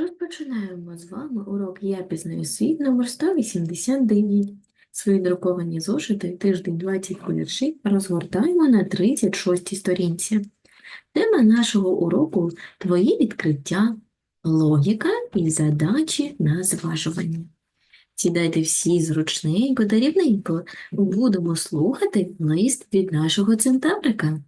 Розпочинаємо з вами урок «Я пізнаю світ» номер 189. Свої друковані зошити тиждень 20 віршів розгортаємо на 36 сторінці. Тема нашого уроку – твої відкриття, логіка і задачі на зважування. Сідайте всі зручненько та рівненько. Будемо слухати лист від нашого центаврика.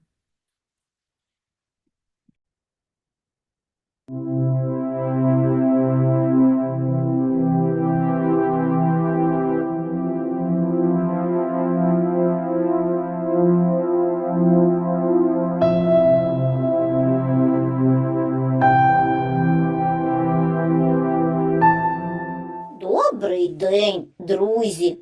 Добрий день, друзі!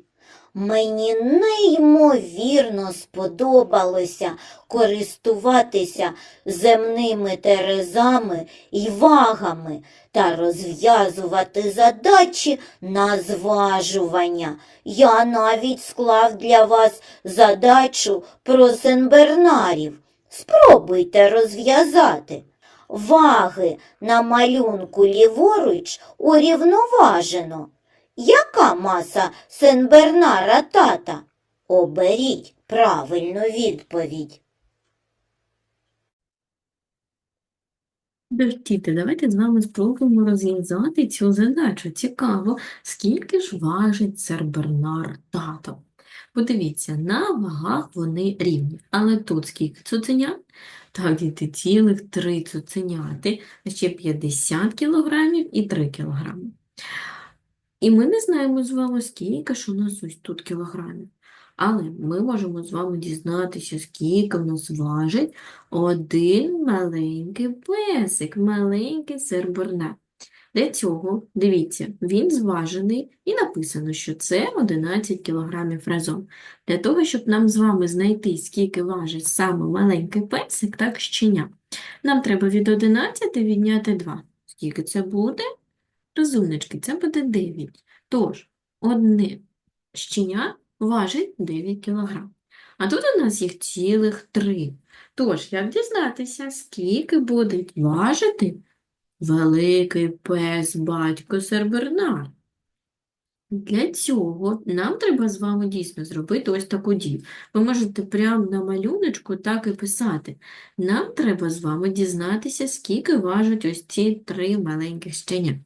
Мені неймовірно сподобалося користуватися земними терезами і вагами та розв'язувати задачі на зважування. Я навіть склав для вас задачу про сенбернарів. Спробуйте розв'язати. Ваги на малюнку ліворуч урівноважено. Яка маса Сенбернара тата? Оберіть правильну відповідь. Діти, давайте з вами спробуємо розв'язати цю задачу. Цікаво, скільки ж важить Сербернар тато? Подивіться, на вагах вони рівні, але тут скільки цуценят? Так, діти, цілих три цуценяти, ще 50 кілограмів і 3 кілограми. І ми не знаємо з вами, скільки ж у нас ось тут кілограмів. Але ми можемо з вами дізнатися, скільки в нас важить один маленький песик, маленький сербернар. Для цього, дивіться, він зважений і написано, що це 11 кілограмів разом. Для того, щоб нам з вами знайти, скільки важить саме маленький песик, так щеня, нам треба від 11 відняти 2. Скільки це буде? Розумнички, це буде 9. Тож, одне щеня важить 9 кг. А тут у нас їх цілих 3. Тож, як дізнатися, скільки буде важити великий пес батько Сербернар? Для цього нам треба з вами дійсно зробити ось таку дію. Ви можете прямо на малюночку так і писати. Нам треба з вами дізнатися, скільки важать ось ці три маленьких щеня.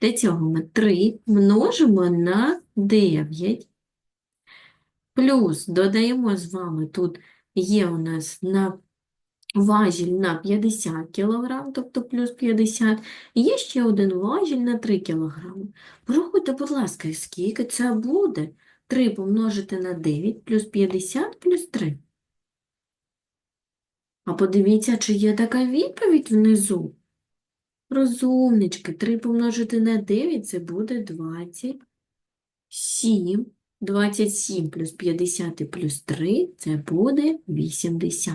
Для цього ми 3 множимо на 9, плюс додаємо з вами, тут є у нас на важіль на 50 кг, тобто плюс 50, і є ще один важіль на 3 кг. Порахуйте, будь ласка, скільки це буде? 3 помножити на 9 плюс 50 плюс 3. А подивіться, чи є така відповідь внизу. Розумнички, 3 помножити на 9 – це буде 27. 27 плюс 50 плюс 3 – це буде 80.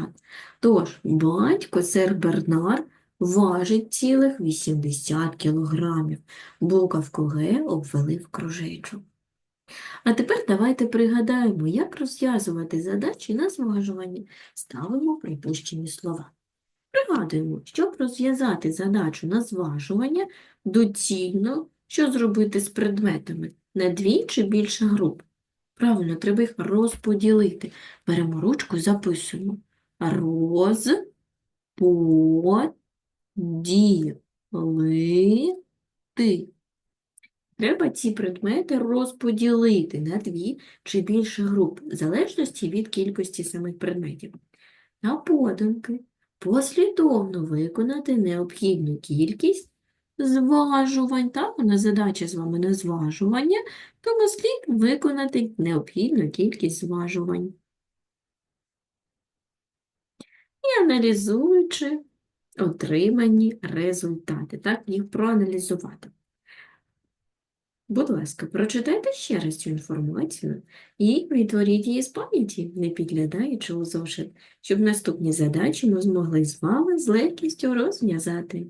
Тож, батько сер Бернар важить цілих 80 кілограмів. Буковку Г обвели в кружечок. А тепер давайте пригадаємо, як розв'язувати задачі на зважування. Ставимо припущені слова. Пригадуємо, щоб розв'язати задачу на зважування, доцільно, що зробити з предметами на дві чи більше груп. Правильно, треба їх розподілити. Беремо ручку, записуємо. Розподілити. Треба ці предмети розподілити на дві чи більше груп, в залежності від кількості самих предметів. На подумки послідовно виконати необхідну кількість зважувань. Так, у нас задача з вами на зважування, тому слід виконати необхідну кількість зважувань. І аналізуючи отримані результати, так, їх проаналізувати. Будь ласка, прочитайте ще раз цю інформацію і відтворіть її з пам'яті, не підглядаючи у зошит, щоб наступні задачі ми змогли з вами з легкістю розв'язати.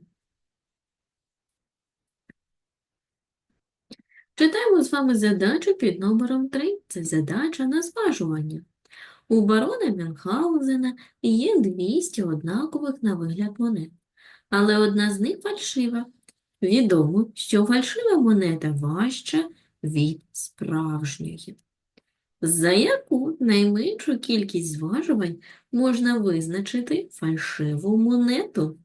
Читаємо з вами задачу під номером 3. Це задача на зважування. У барона Мюнхгаузена є 200 однакових на вигляд монет, але одна з них фальшива. Відомо, що фальшива монета важча від справжньої. За яку найменшу кількість зважувань можна визначити фальшиву монету?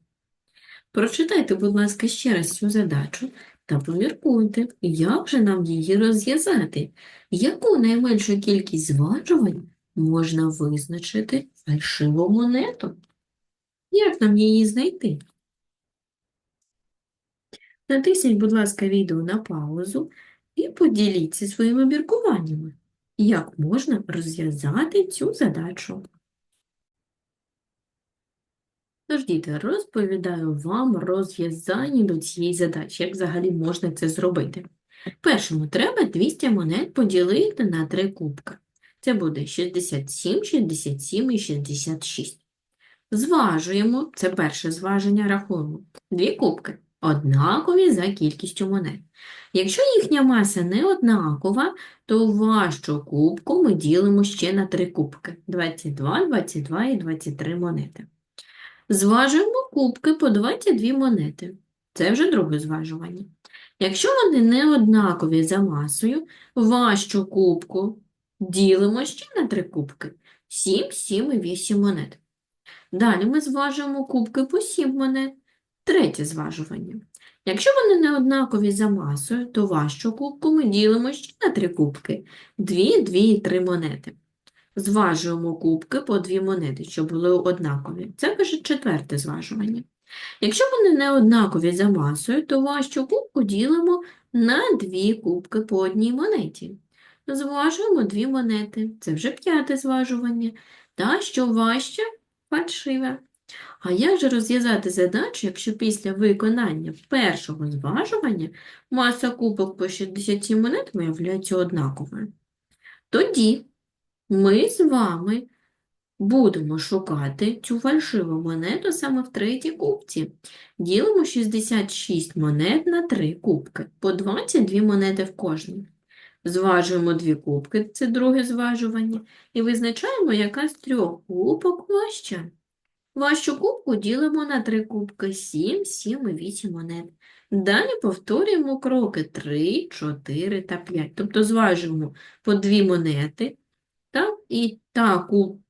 Прочитайте, будь ласка, ще раз цю задачу та поміркуйте, як же нам її розв'язати. Яку найменшу кількість зважувань можна визначити фальшиву монету? Як нам її знайти? Натисніть, будь ласка, відео на паузу і поділіться своїми міркуваннями, як можна розв'язати цю задачу. Тож, розповідаю вам розв'язання до цієї задачі, як взагалі можна це зробити. Першому треба 200 монет поділити на три кубки. Це буде 67, 67 і 66. Зважуємо, це перше зваження рахунку. Дві кубки однакові за кількістю монет. Якщо їхня маса не однакова, то важчу кубку ми ділимо ще на три кубки 22, 22 і 23 монети. Зважуємо кубки по 22 монети. Це вже друге зважування. Якщо вони не однакові за масою, важчу кубку ділимо ще на три кубки 7, 7 і 8 монет. Далі ми зважуємо кубки по 7 монет. Третє зважування. Якщо вони не однакові за масою, то важчу кубку ми ділимо ще на три кубки 2, 2 і 3 монети. Зважуємо кубки по дві монети, щоб були однакові. Це вже четверте зважування. Якщо вони не однакові за масою, то важчу кубку ділимо на дві кубки по одній монеті. Зважуємо дві монети. Це вже п'яте зважування. Та, що важче, фальшиве. А як же розв'язати задачу, якщо після виконання першого зважування маса кубок по 67 монет виявляється однаковою? Тоді ми з вами будемо шукати цю фальшиву монету саме в третій кубці. Ділимо 66 монет на 3 кубки, по 22 монети в кожній. Зважуємо дві кубки, це друге зважування, і визначаємо, яка з трьох кубок важча. Важчу кубку ділимо на 3 кубки 7, 7 і 8 монет. Далі повторюємо кроки 3, 4 та 5. Тобто зважуємо по 2 монети? І та куб,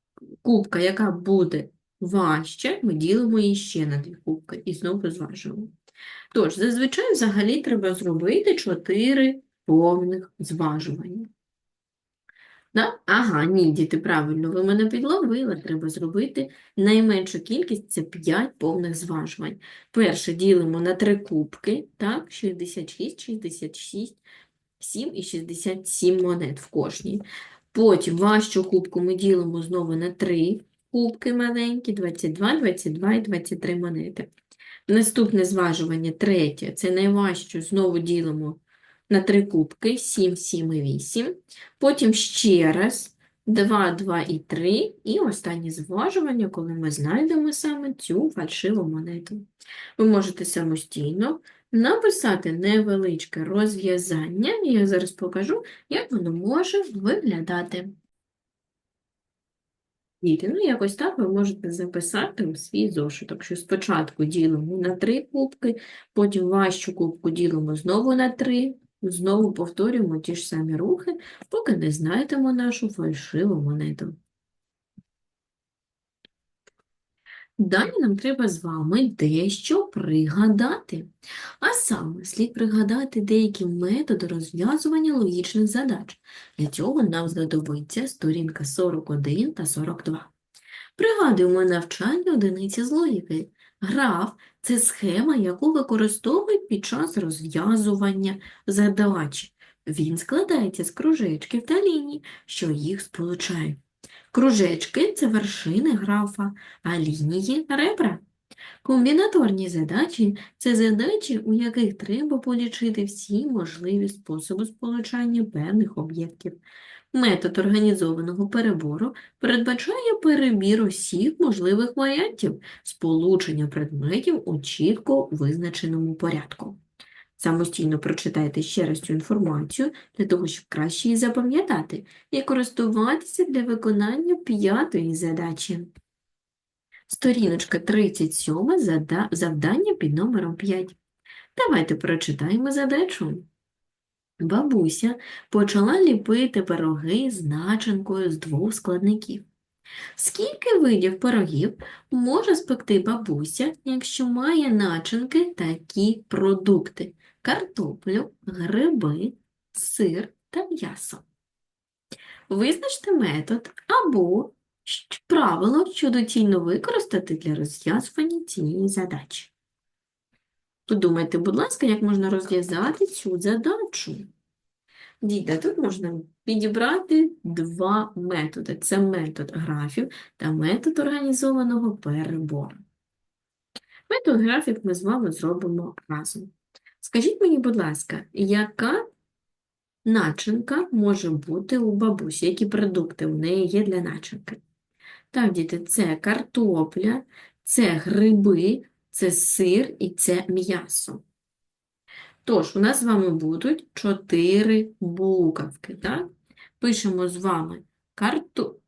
кубка, яка буде важча, ми ділимо її ще на дві кубки і знову зважуємо. Тож, зазвичай взагалі треба зробити 4 повних зважування. Да? Ага, ні, діти, правильно, ви мене підловили. Треба зробити найменшу кількість – це 5 повних зважувань. Перше ділимо на 3 кубки, так, 66, 66, 7 і 67 монет в кожній. Потім важчу кубку ми ділимо знову на 3 кубки маленькі, 22, 22 і 23 монети. Наступне зважування, третє, це найважчу, знову ділимо на 3 кубки, 7, 7 і 8. Потім ще раз 2, 2 і 3. І останнє зважування, коли ми знайдемо саме цю фальшиву монету. Ви можете самостійно написати невеличке розв'язання, і я зараз покажу, як воно може виглядати. Діти, ну якось так ви можете записати у свій зошиток, що спочатку ділимо на 3 кубки, потім важчу кубку ділимо знову на 3, знову повторюємо ті ж самі рухи, поки не знайдемо нашу фальшиву монету. Далі нам треба з вами дещо пригадати. А саме, слід пригадати деякі методи розв'язування логічних задач. Для цього нам знадобиться сторінка 41 та 42. Пригадуємо навчання одиниці з логіки. Граф – це схема, яку використовують під час розв'язування задач. Він складається з кружечків та ліній, що їх сполучають. Кружечки – це вершини графа, а лінії – ребра. Комбінаторні задачі – це задачі, у яких треба полічити всі можливі способи сполучання певних об'єктів. Метод організованого перебору передбачає перебір усіх можливих варіантів сполучення предметів у чітко визначеному порядку. Самостійно прочитайте ще раз цю інформацію для того, щоб краще її запам'ятати і користуватися для виконання п'ятої задачі. Сторіночка 37, завдання під номером 5. Давайте прочитаємо задачу. Бабуся почала ліпити пироги з начинкою з двох складників. Скільки видів пирогів може спекти бабуся, якщо має начинки такі продукти: картоплю, гриби, сир та м'ясо? Визначте метод або правило, що доцільно використати для розв'язування цієї задачі. Подумайте, будь ласка, як можна розв'язати цю задачу. Діти, тут можна підібрати два методи. Це метод графів та метод організованого перебору. Метод графік ми з вами зробимо разом. Скажіть мені, будь ласка, яка начинка може бути у бабусі? Які продукти в неї є для начинки? Так, діти, це картопля, це гриби, це сир і це м'ясо. Тож, у нас з вами будуть чотири буковки, так? Пишемо з вами карту.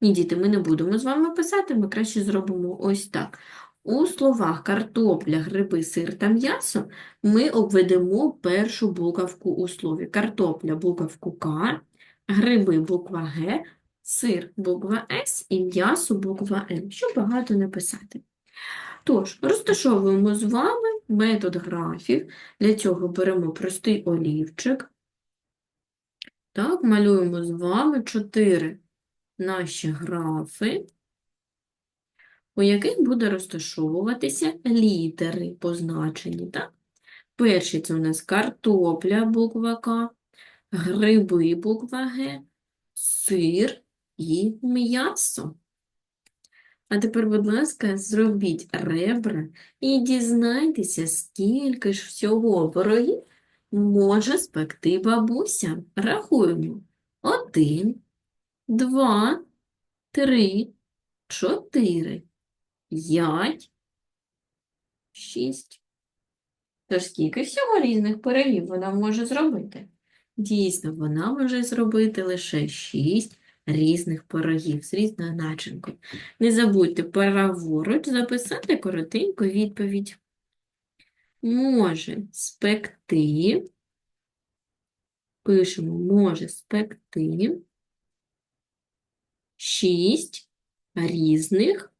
Ні, діти, ми не будемо з вами писати, ми краще зробимо ось так. У словах картопля, гриби, сир та м'ясо ми обведемо першу буковку у слові. Картопля буковку К, гриби буква Г, сир буква С і м'ясо буква М, щоб багато не писати. Тож, розташовуємо з вами метод графів. Для цього беремо простий олівчик. Так, малюємо з вами чотири наші графи, у яких буде розташовуватися літери позначені. Так? Перший це у нас картопля, буква К, гриби, буква Г, сир і м'ясо. А тепер, будь ласка, зробіть ребра і дізнайтеся, скільки ж всього пирогів може спекти бабуся. Рахуємо. Один, два, три, чотири, п'ять, шість. Тож скільки всього різних пирогів вона може зробити? Дійсно, вона може зробити лише шість різних пирогів з різною начинкою. Не забудьте праворуч записати коротеньку відповідь. Може спекти, пишемо, може спекти шість різних,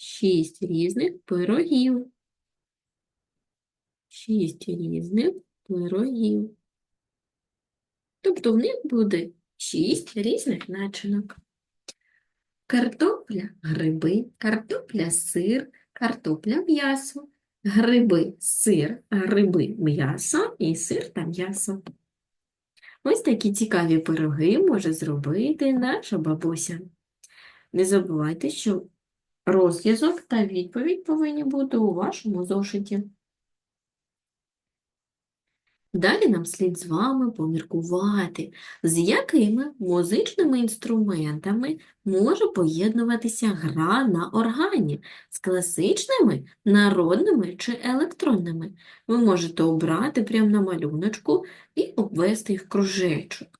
шість різних пирогів. Шість різних пирогів. Тобто в них буде шість різних начинок. Картопля, гриби, картопля, сир, картопля, м'ясо, гриби, сир, гриби, м'ясо і сир та м'ясо. Ось такі цікаві пироги може зробити наша бабуся. Не забувайте, що розв'язок та відповідь повинні бути у вашому зошиті. Далі нам слід з вами поміркувати, з якими музичними інструментами може поєднуватися гра на органі, з класичними, народними чи електронними. Ви можете обрати прямо на малюночку і обвести їх кружечок.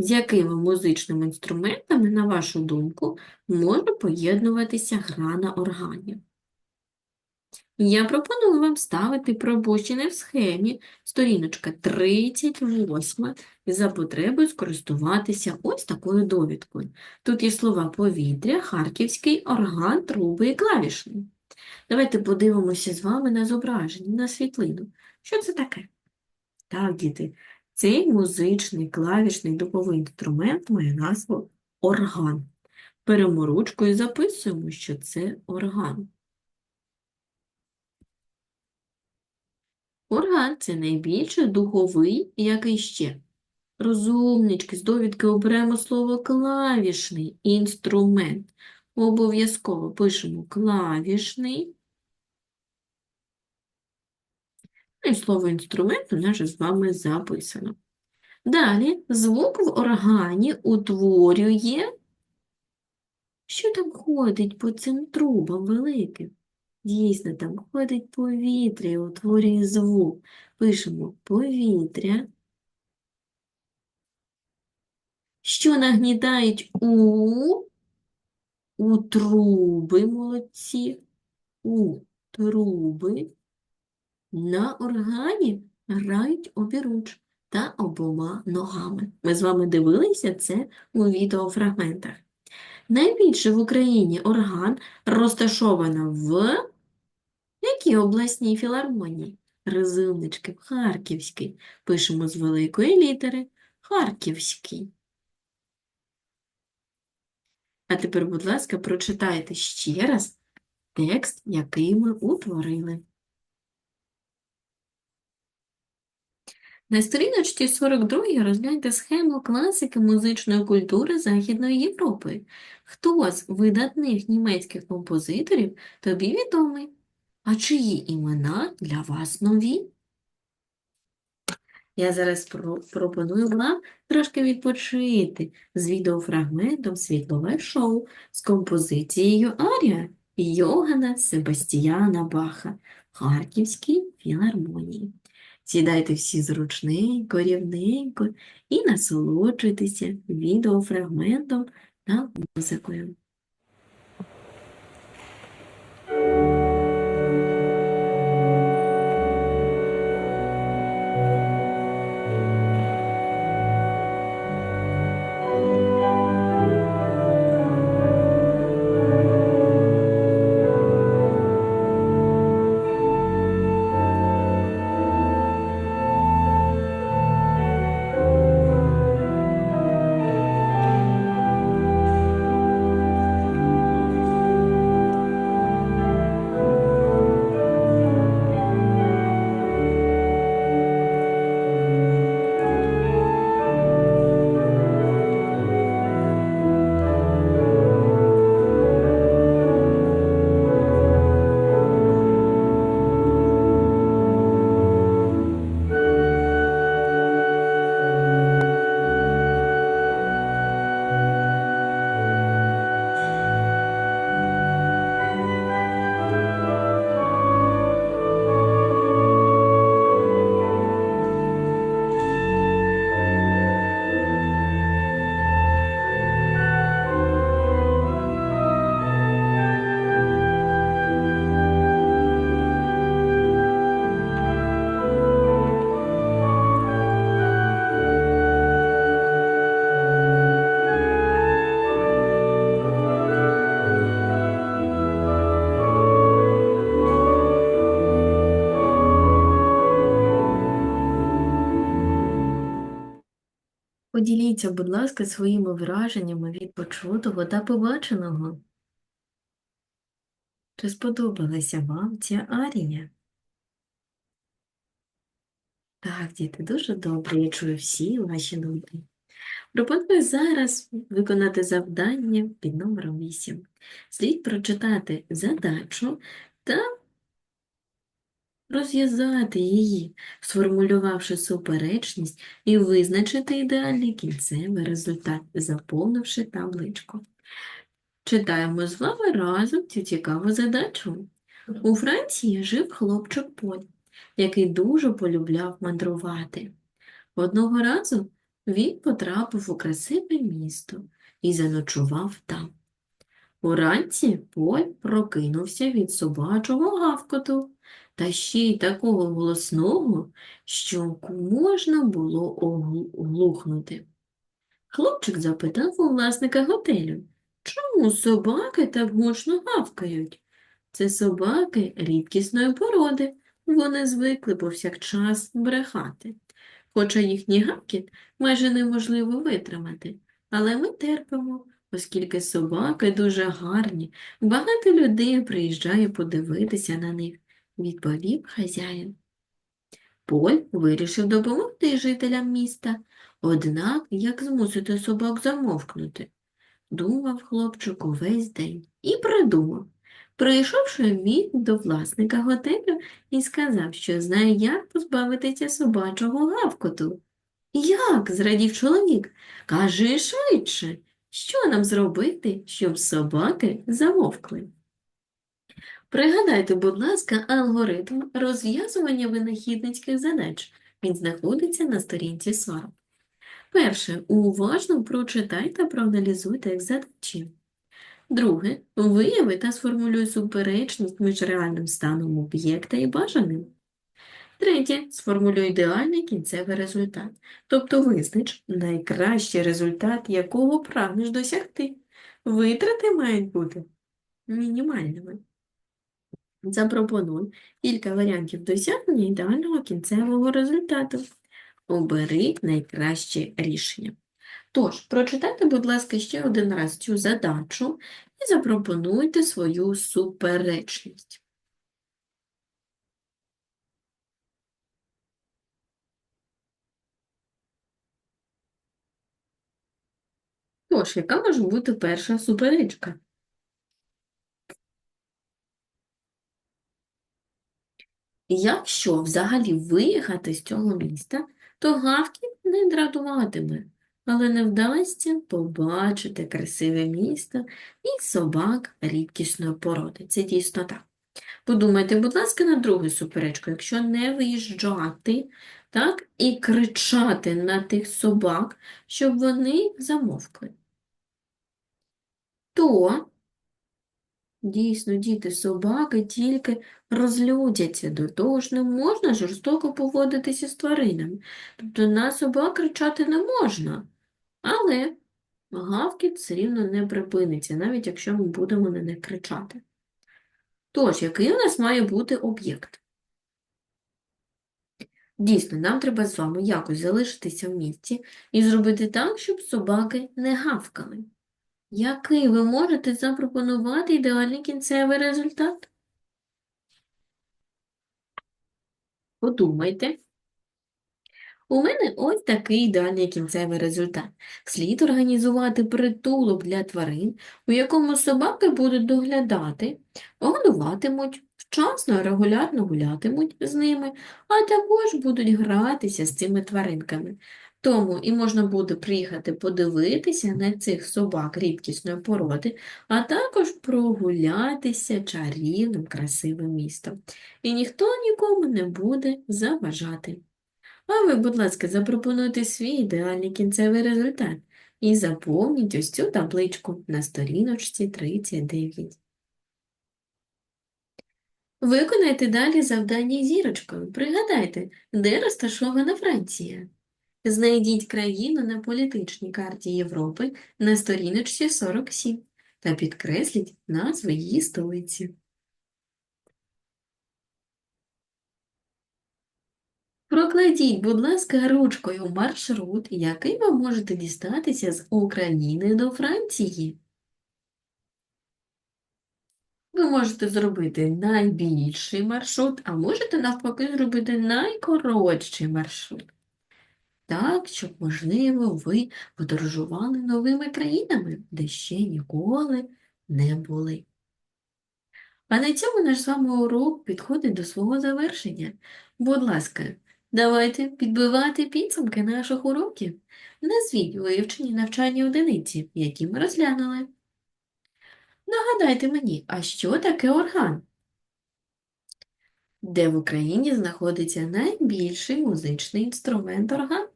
З якими музичними інструментами, на вашу думку, може поєднуватися гра на органі? Я пропоную вам ставити пропущене в схемі сторіночка 38 і за потребою скористуватися ось такою довідкою. Тут є слова повітря, харківський, орган, труби і клавішний. Давайте подивимося з вами на зображення, на світлину. Що це таке? Так, діти, цей музичний клавішний духовий інструмент має назву орган. Беремо ручку і записуємо, що це орган. Орган – це найбільший духовий, який ще? Розумнички, з довідки оберемо слово клавішний інструмент. Обов'язково пишемо клавішний. Ну і слово інструмент у нас же з вами записано. Далі звук в органі утворює. Що там ходить по цим трубам великим? Дійсно, там ходить повітря і утворює звук. Пишемо повітря. Що нагнітають у, у труби молодці, у труби на органі грають обіруч та обома ногами. Ми з вами дивилися це у відеофрагментах. Найбільше в Україні орган розташовано в якій обласній філармонії? Резиннички, в Харківській. Пишемо з великої літери Харківський. А тепер, будь ласка, прочитайте ще раз текст, який ми утворили. На сторіночці 42 розгляньте схему класики музичної культури Західної Європи. Хто з видатних німецьких композиторів тобі відомий? А чиї імена для вас нові? Я зараз пропоную вам трошки відпочити з відеофрагментом «Світлове шоу» з композицією Арія Йогана Себастьяна Баха Харківській філармонії. Сідайте всі зручненько, рівненько і насолоджуйтеся відеофрагментом та музикою. Поділіться, будь ласка, своїми враженнями від почутого та побаченого. Чи сподобалася вам ця арія? Так, діти, дуже добре. Я чую всі ваші думки. Пропоную зараз виконати завдання під номером 8. Слід прочитати задачу та розв'язати її, сформулювавши суперечність і визначити ідеальний кінцевий результат, заповнивши табличку. Читаємо з вами разом цю цікаву задачу. У Франції жив хлопчик Поль, який дуже полюбляв мандрувати. Одного разу він потрапив у красиве місто і заночував там. Уранці Поль прокинувся від собачого гавкоту, та ще й такого голосного, що можна було оглухнути. Хлопчик запитав у власника готелю, чому собаки так гучно гавкають? Це собаки рідкісної породи, вони звикли повсякчас брехати. Хоча їхній гавкіт майже неможливо витримати, але ми терпимо, оскільки собаки дуже гарні, багато людей приїжджає подивитися на них, відповів хазяїн. Поль вирішив допомогти жителям міста, однак як змусити собак замовкнути? Думав хлопчик увесь день і придумав. Прийшовши він до власника готелю і сказав, що знає, як позбавитися собачого гавкоту. Як? зрадів чоловік. Кажи швидше, що нам зробити, щоб собаки замовкли? Пригадайте, будь ласка, алгоритм розв'язування винахідницьких задач. Він знаходиться на сторінці 40. Перше, уважно прочитайте та проаналізуйте як задачі. Друге, вияви та сформулюй суперечність між реальним станом об'єкта і бажаним. Третє, сформулюй ідеальний кінцевий результат, тобто визнач найкращий результат, якого прагнеш досягти. Витрати мають бути мінімальними. Запропонуй кілька варіантів досягнення ідеального кінцевого результату. Обери найкраще рішення. Тож, прочитайте, будь ласка, ще один раз цю задачу і запропонуйте свою суперечність. Тож, яка може бути перша суперечка? Якщо взагалі виїхати з цього міста, то Гавкін не дратуватиме, але не вдасться побачити красиве місто і собак рідкісної породи. Це дійсно так. Подумайте, будь ласка, на другу суперечку. Якщо не виїжджати, так, і кричати на тих собак, щоб вони замовкли, то дійсно діти собаки тільки розлюдяться. До того ж не можна жорстоко поводитися з тваринами. Тобто на собак кричати не можна, але гавкіт все рівно не припиниться, навіть якщо ми будемо на них кричати. Тож, який у нас має бути об'єкт? Дійсно, нам треба з вами якось залишитися в місті і зробити так, щоб собаки не гавкали. Який ви можете запропонувати ідеальний кінцевий результат? Подумайте. У мене ось такий ідеальний кінцевий результат. Слід організувати притулок для тварин, у якому собаки будуть доглядати, годуватимуть, вчасно і регулярно гулятимуть з ними, а також будуть гратися з цими тваринками. Тому і можна буде приїхати подивитися на цих собак рідкісної породи, а також прогулятися чарівним красивим містом. І ніхто нікому не буде заважати. А ви, будь ласка, запропонуйте свій ідеальний кінцевий результат і заповніть ось цю табличку на сторіночці 39. Виконайте далі завдання зірочкою. Пригадайте, де розташована Франція. Знайдіть країну на політичній карті Європи на сторіночці 47 та підкресліть назву її столиці. Прокладіть, будь ласка, ручкою маршрут, який ви можете дістатися з України до Франції. Ви можете зробити найбільший маршрут, а можете навпаки зробити найкоротший маршрут. Так, щоб, можливо, ви подорожували новими країнами, де ще ніколи не були. А на цьому наш з вами урок підходить до свого завершення. Будь ласка, давайте підбивати підсумки наших уроків. Назвіть вивчені навчальні одиниці, які ми розглянули. Нагадайте мені, а що таке орган? Де в Україні знаходиться найбільший музичний інструмент орган?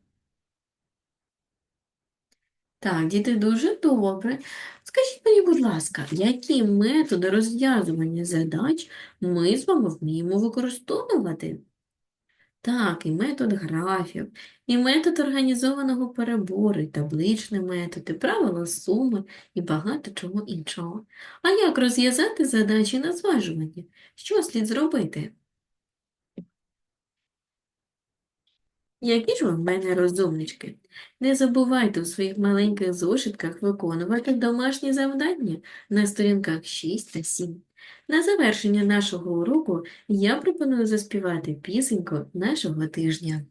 Так, діти, дуже добре. Скажіть мені, будь ласка, які методи розв'язування задач ми з вами вміємо використовувати? Так, і метод графів, і метод організованого перебору, і табличний метод, і правила суми, і багато чого іншого. А як розв'язати задачі на зважування? Що слід зробити? Які ж ви в мене розумнички? Не забувайте у своїх маленьких зошитках виконувати домашні завдання на сторінках 6 та 7. На завершення нашого уроку я пропоную заспівати пісеньку нашого тижня.